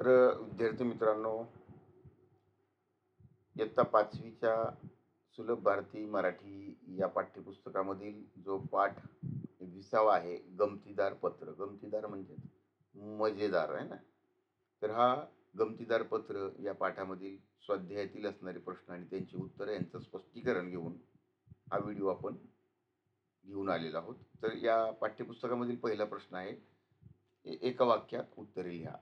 तर विद्यार्थी मित्रांनो इयत्ता पाचवीच्या सुलभ भारती मराठी या पाठ्यपुस्तकामधील जो पाठ विसावा आहे गमतीदार पत्र गमतीदार म्हणजे मजेदार आहे ना? तर हा गमतीदार पत्र या पाठामधील स्वाध्यायातील असणारे प्रश्न आणि त्यांची उत्तरं यांचं स्पष्टीकरण घेऊन हा व्हिडिओ आपण घेऊन आलेलो आहोत. तर या पाठ्यपुस्तकामधील पहिला प्रश्न आहे एका वाक्यात उत्तरे लिहा.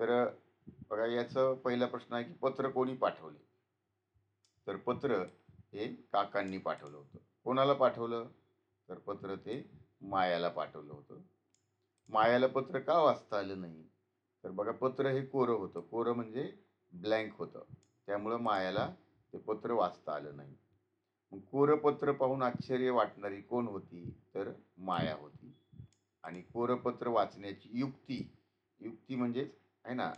तर बघा याचं पहिला प्रश्न आहे की पत्र कोणी पाठवले? तर पत्र हे काकांनी पाठवलं होतं. कोणाला पाठवलं? तर पत्र ते मायाला पाठवलं होतं. मायाला पत्र का वाचता आलं नाही? तर बघा पत्र हे कोरं होतं. कोरं म्हणजे ब्लँक होतं. त्यामुळं मायाला ते पत्र वाचता आलं नाही. मग कोरं पत्र पाहून आश्चर्य वाटणारी कोण होती? तर माया होती. आणि कोरं पत्र वाचण्याची युक्ती युक्ती म्हणजेच आहे ना?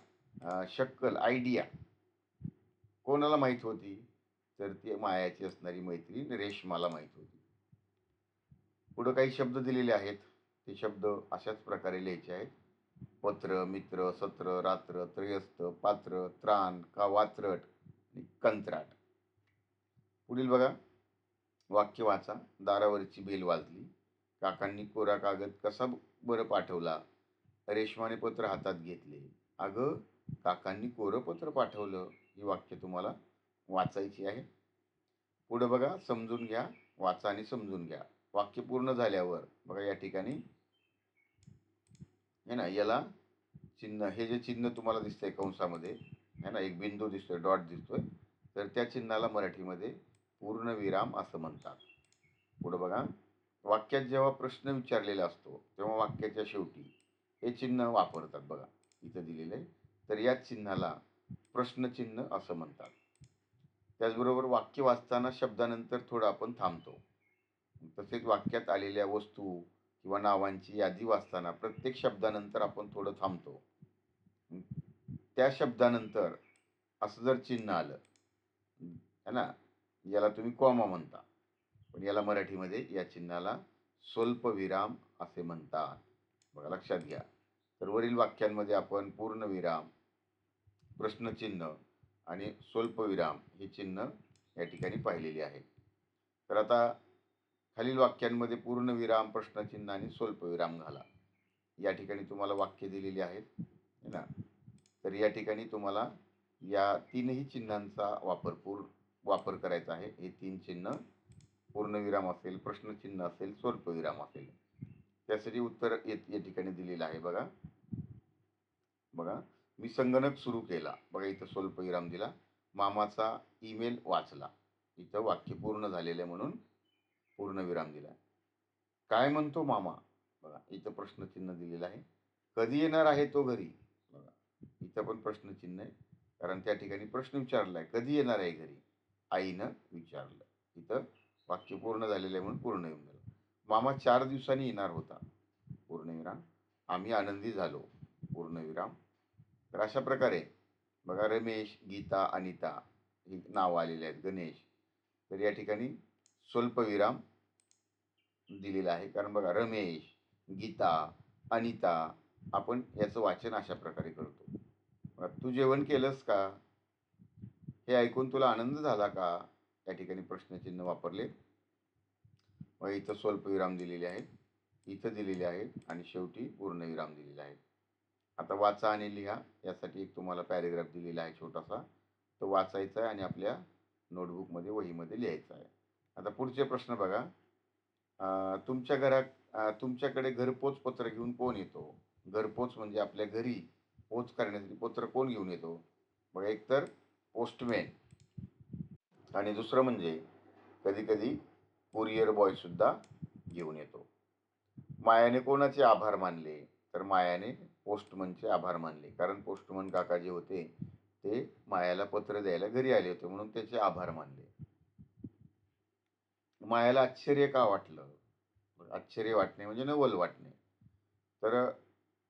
शक्कल आयडिया कोणाला माहीत होती? तर ती मायाची असणारी मैत्रीण रेशमाला माहीत होती. पुढं काही शब्द दिलेले आहेत. ते शब्द अशाच प्रकारे लिहायचे आहेत. पत्र मित्र सत्र रात्र त्रयस्थ पात्र त्राण का वात्रट आणि कंत्राट. पुढील बघा. वाक्य वाचा. दारावरची बेल वाजली. काकांनी कोरा कागद कसा बरं पाठवला? रेशमाने पत्र हातात घेतले. अगं काकांनी कोरं पत्र पाठवलं. ही वाक्य तुम्हाला वाचायची आहे. पुढं बघा समजून घ्या वाचा आणि समजून घ्या. वाक्य पूर्ण झाल्यावर बघा या ठिकाणी. हे ना याला चिन्ह हे जे चिन्ह तुम्हाला दिसतंय कंसामध्ये है ना एक बिंदू दिसतोय डॉट दिसतोय. तर त्या चिन्हाला मराठीमध्ये पूर्णविराम असं म्हणतात. पुढं बघा. वाक्यात जेव्हा प्रश्न विचारलेला असतो तेव्हा वाक्याच्या शेवटी हे चिन्ह वापरतात बघा. इथं दिलेलं आहे. तर या चिन्हाला प्रश्नचिन्ह असं म्हणतात. त्याचबरोबर वाक्य वाचताना शब्दानंतर थोडं आपण थांबतो. तसेच वाक्यात आलेल्या वस्तू किंवा नावांची यादी वाचताना प्रत्येक शब्दानंतर आपण थोडं थांबतो. त्या शब्दानंतर असं जर चिन्ह आलं है ना? याला तुम्ही कॉमा म्हणता. पण याला मराठीमध्ये या चिन्हाला स्वल्पविराम असे म्हणतात. बघा लक्षात घ्या. तर वरील वाक्यांमध्ये आपण पूर्णविराम प्रश्नचिन्ह आणि स्वल्पविराम हे चिन्ह या ठिकाणी पाहिलेली आहे तर आता खालील वाक्यांमध्ये पूर्णविराम प्रश्नचिन्ह आणि स्वल्पविराम घाला. या ठिकाणी तुम्हाला वाक्य दिलेली आहेत ना? तर या ठिकाणी तुम्हाला या तीनही चिन्हांचा वापर पूर वापर करायचा आहे. हे तीन चिन्ह पूर्णविराम असेल प्रश्नचिन्ह असेल स्वल्पविराम असेल. त्यासाठी उत्तर येत या ठिकाणी दिलेलं आहे बघा. बघा मी संगणक सुरू केला. बघा इथं स्वल्पविराम दिला मामाचा ईमेल वाचला. इथं वाक्य पूर्ण झालेलं आहे म्हणून पूर्णविराम दिला काय म्हणतो मामा? बघा इथं प्रश्नचिन्ह दिलेलं आहे. कधी येणार आहे तो घरी? बघा इथं पण प्रश्नचिन्ह आहे. कारण त्या ठिकाणी प्रश्न विचारला आहे कधी येणार आहे घरी? आईनं विचारलं. इथं वाक्य पूर्ण झालेलं आहे म्हणून पूर्ण येऊन मामा चार दिवसांनी येणार होता. पूर्णविराम आम्ही आनंदी झालो. पूर्णविराम तर अशा प्रकारे बघा रमेश गीता अनिता ही नावं आलेली आहेत. गणेश. तर या ठिकाणी स्वल्पविराम दिलेला आहे. कारण बघा रमेश गीता अनिता आपण याचं वाचन अशा प्रकारे करतो. तू जेवण केलंस का? हे ऐकून तुला आनंद झाला का? या ठिकाणी प्रश्नचिन्ह वापरले व इथं स्वल्पविराम दिलेले आहेत. इथं दिलेले आहेत आणि शेवटी पूर्णविराम दिलेला आहे. आता वाचा आणि लिहा यासाठी एक तुम्हाला पॅरेग्राफ दिलेला आहे छोटासा. तो वाचायचा आहे आणि आपल्या नोटबुकमध्ये वहीमध्ये लिहायचा आहे. आता पुढचे प्रश्न बघा. तुमच्या घरात तुमच्याकडे घरपोच पत्र घेऊन कोण येतो? घरपोच म्हणजे आपल्या घरी पोच करण्यासाठी पत्र कोण घेऊन येतो? बघा एकतर पोस्टमॅन आणि दुसरं म्हणजे कधी कधी कुरिअर बॉय सुद्धा घेऊन येतो. मायाने कोणाचे आभार मानले? तर मायाने पोस्टमनचे आभार मानले. कारण पोस्टमन काका जे होते ते मायाला पत्र द्यायला घरी आले होते म्हणून त्याचे आभार मानले. मायाला आश्चर्य का वाटलं? आश्चर्य वाटणे म्हणजे नवल वाटणे. तर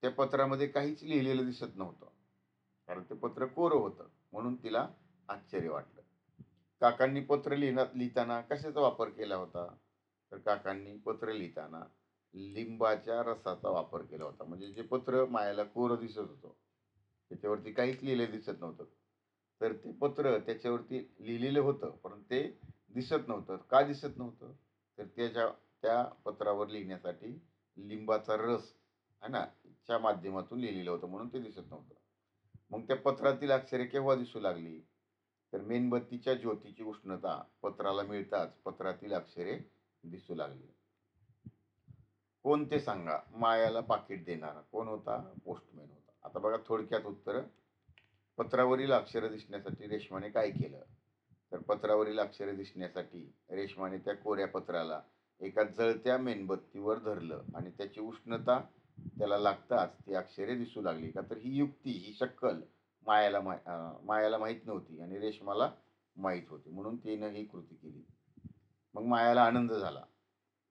त्या पत्रामध्ये काहीच लिहिलेलं दिसत नव्हतं. कारण ते पत्र कोरं होतं म्हणून तिला आश्चर्य वाटलं. काकांनी पत्र लिहिणं लिहिताना कशाचा वापर केला होता? तर काकांनी पत्र लिहिताना लिंबाच्या रसाचा वापर केला होता. म्हणजे जे पत्र मायाला कोरं दिसत होतं त्याच्यावरती काहीच लिहिलं दिसत नव्हतं. तर ते पत्र त्याच्यावरती लिहिलेलं होतं पण ते दिसत नव्हतं. का दिसत नव्हतं? तर त्याच्या त्या पत्रावर लिहिण्यासाठी लिंबाचा रस आहे ना च्या माध्यमातून लिहिलेलं होतं म्हणून ते दिसत नव्हतं. मग त्या पत्रातील अक्षरे केव्हा दिसू लागली? तर मेणबत्तीच्या ज्योतीची उष्णता पत्राला मिळताच पत्रातील अक्षरे दिसू लागली. कोण ते सांगा? मायाला पाकिट देणारा. कोण होता? पोस्टमॅन होता. आता बघा थोडक्यात उत्तर. पत्रावरील अक्षरे दिसण्यासाठी रेशमाने काय केलं? तर पत्रावरील अक्षरे दिसण्यासाठी रेशमाने त्या कोऱ्या पत्राला एका जळत्या मेणबत्तीवर धरलं आणि त्याची उष्णता त्याला लागताच ती अक्षरे दिसू लागली का? तर ही युक्ती ही शक्कल मायाला मा मायाला माहीत नव्हती आणि रेशमाला माहीत होती. म्हणून तिनं ही कृती केली. मग मायाला आनंद झाला.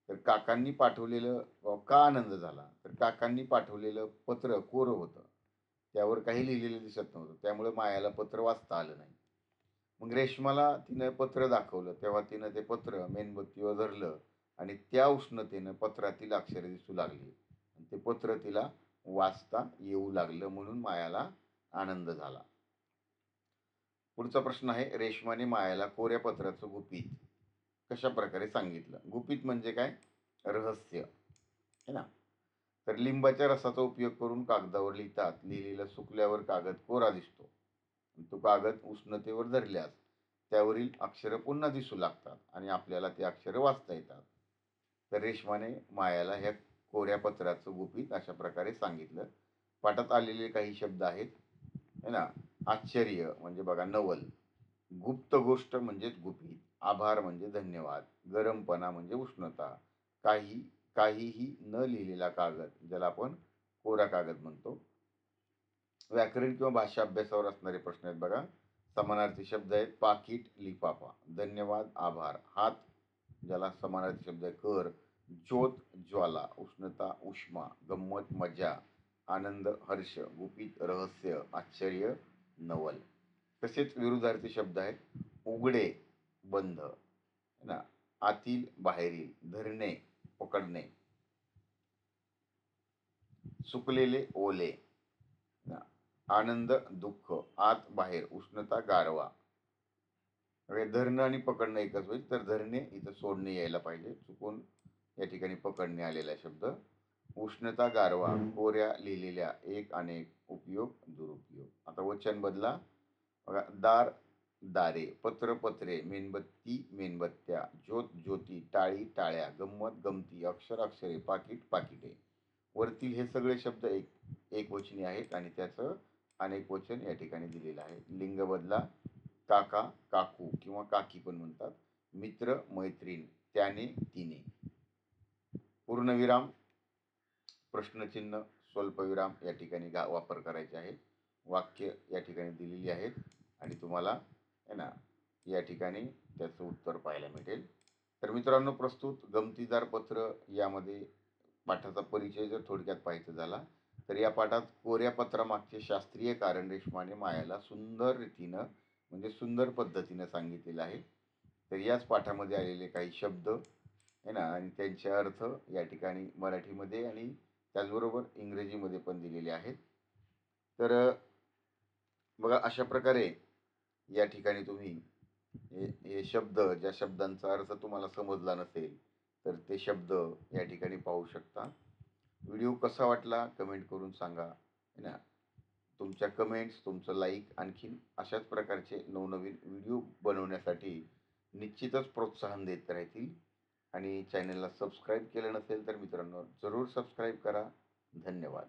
तर काकांनी पाठवलेलं का आनंद झाला? तर काकांनी पाठवलेलं पत्र कोरं होतं. त्यावर काही लिहिलेलं दिसत नव्हतं. त्यामुळे मायाला पत्र वाचता आलं नाही. मग रेशमाला तिनं पत्र दाखवलं. तेव्हा तिनं ते पत्र मेणबत्तीवर धरलं आणि त्या उष्णतेनं पत्रातील अक्षरे दिसू लागली. आणि ते पत्र तिला वाचता येऊ लागलं म्हणून मायाला आनंद झाला. पुढचा प्रश्न आहे रेशमाने मायाला कोऱ्या पत्राचं गुपित कशा प्रकारे सांगितलं? गुपित म्हणजे काय? रहस्य. है ना? तर लिंबाच्या रसाचा उपयोग करून कागदावर लिहितात. लिहिलेला सुकल्यावर कागद कोरा दिसतो. तो कागद उष्णतेवर धरल्यास त्यावरील अक्षरं पुन्हा दिसू लागतात आणि आपल्याला ते अक्षरं वाचता येतात. तर रेशमाने मायाला ह्या कोऱ्या पत्राचं गुपित अशा प्रकारे सांगितलं. पाठात आलेले काही शब्द आहेत. है ना? आश्चर्य म्हणजे बघा नवल. गुप्त गोष्ट म्हणजेच गुपित. आभार म्हणजे धन्यवाद. गरमपणा म्हणजे उष्णता. काही काहीही न लिहिलेला कागद ज्याला आपण कोरा कागद म्हणतो. व्याकरण किंवा भाषा अभ्यासावर असणारे प्रश्न आहेत बघा. समानार्थी शब्द आहेत पाकिट लिफाफा. धन्यवाद आभार. हात ज्याला समानार्थी शब्द आहे कर. ज्योत ज्वाला. उष्णता उष्मा. गंमत मजा. आनंद हर्ष गुपित रहस्य आश्चर्य नवल. तसेच विरुद्धार्थी शब्द आहेत. उघडे बंध. है ना? आतील बाहेरील धरणे पकडणे. सुकलेले ओले. ना? आनंद दुःख आत बाहेर उष्णता गारवा. म्हणजे धरणं आणि पकडणं एकच होईल. तर धरणे इथं सोडणे यायला पाहिजे. चुकून या ठिकाणी पकडणे आलेला शब्द. उष्णता गारवा कोऱ्या लिहिलेल्या एक अनेक उपयोग दुरुपयोग. आता वचन बदला. बघा दार दारे पत्र पत्रे मेणबत्ती मेणबत्त्या ज्योत ज्योती टाळी टाळ्या गंमत गमती अक्षर अक्षरे पाकिट पाकिटे. वरतील हे सगळे शब्द एक एक वचनी आहेत आणि त्याचं अनेक वचन या ठिकाणी दिलेलं आहे. लिंग बदला काका काकू किंवा काकी पण म्हणतात. मित्र मैत्रीण त्याने तिने. पूर्णविराम. प्रश्नचिन्ह स्वल्पविराम या ठिकाणी गा वापर करायचे आहे वाक्य या ठिकाणी दिलेली आहेत. आणि तुम्हाला आहे ना या ठिकाणी त्याचं उत्तर पाहायला मिळेल. तर मित्रांनो प्रस्तुत गमतीदार पत्र यामध्ये पाठाचा परिचय जर थोडक्यात पाहायचा झाला तर या पाठात कोऱ्या पत्रामागचे शास्त्रीय कारण रेश्माने मायाला सुंदर रीतीनं म्हणजे सुंदर पद्धतीनं सांगितलेलं आहे. तर याच पाठामध्ये आलेले काही शब्द आहे ना आणि त्यांचे अर्थ या ठिकाणी मराठीमध्ये आणि त्याचबरोबर इंग्रजीमध्ये पण दिलेले आहेत. तर बघा अशा प्रकारे या ठिकाणी तुम्ही हे हे शब्द ज्या शब्दांचा अर्थ तुम्हाला समजला नसेल तर ते शब्द या ठिकाणी पाहू शकता. व्हिडिओ कसा वाटला कमेंट करून सांगा. है ना? तुमच्या कमेंट्स तुमचं लाईक आणखीन अशाच प्रकारचे नवनवीन व्हिडिओ बनवण्यासाठी निश्चितच प्रोत्साहन देत राहतील. आणि चॅनलला सबस्क्राईब केलं नसेल तर मित्रांनो जरूर सबस्क्राईब करा. धन्यवाद.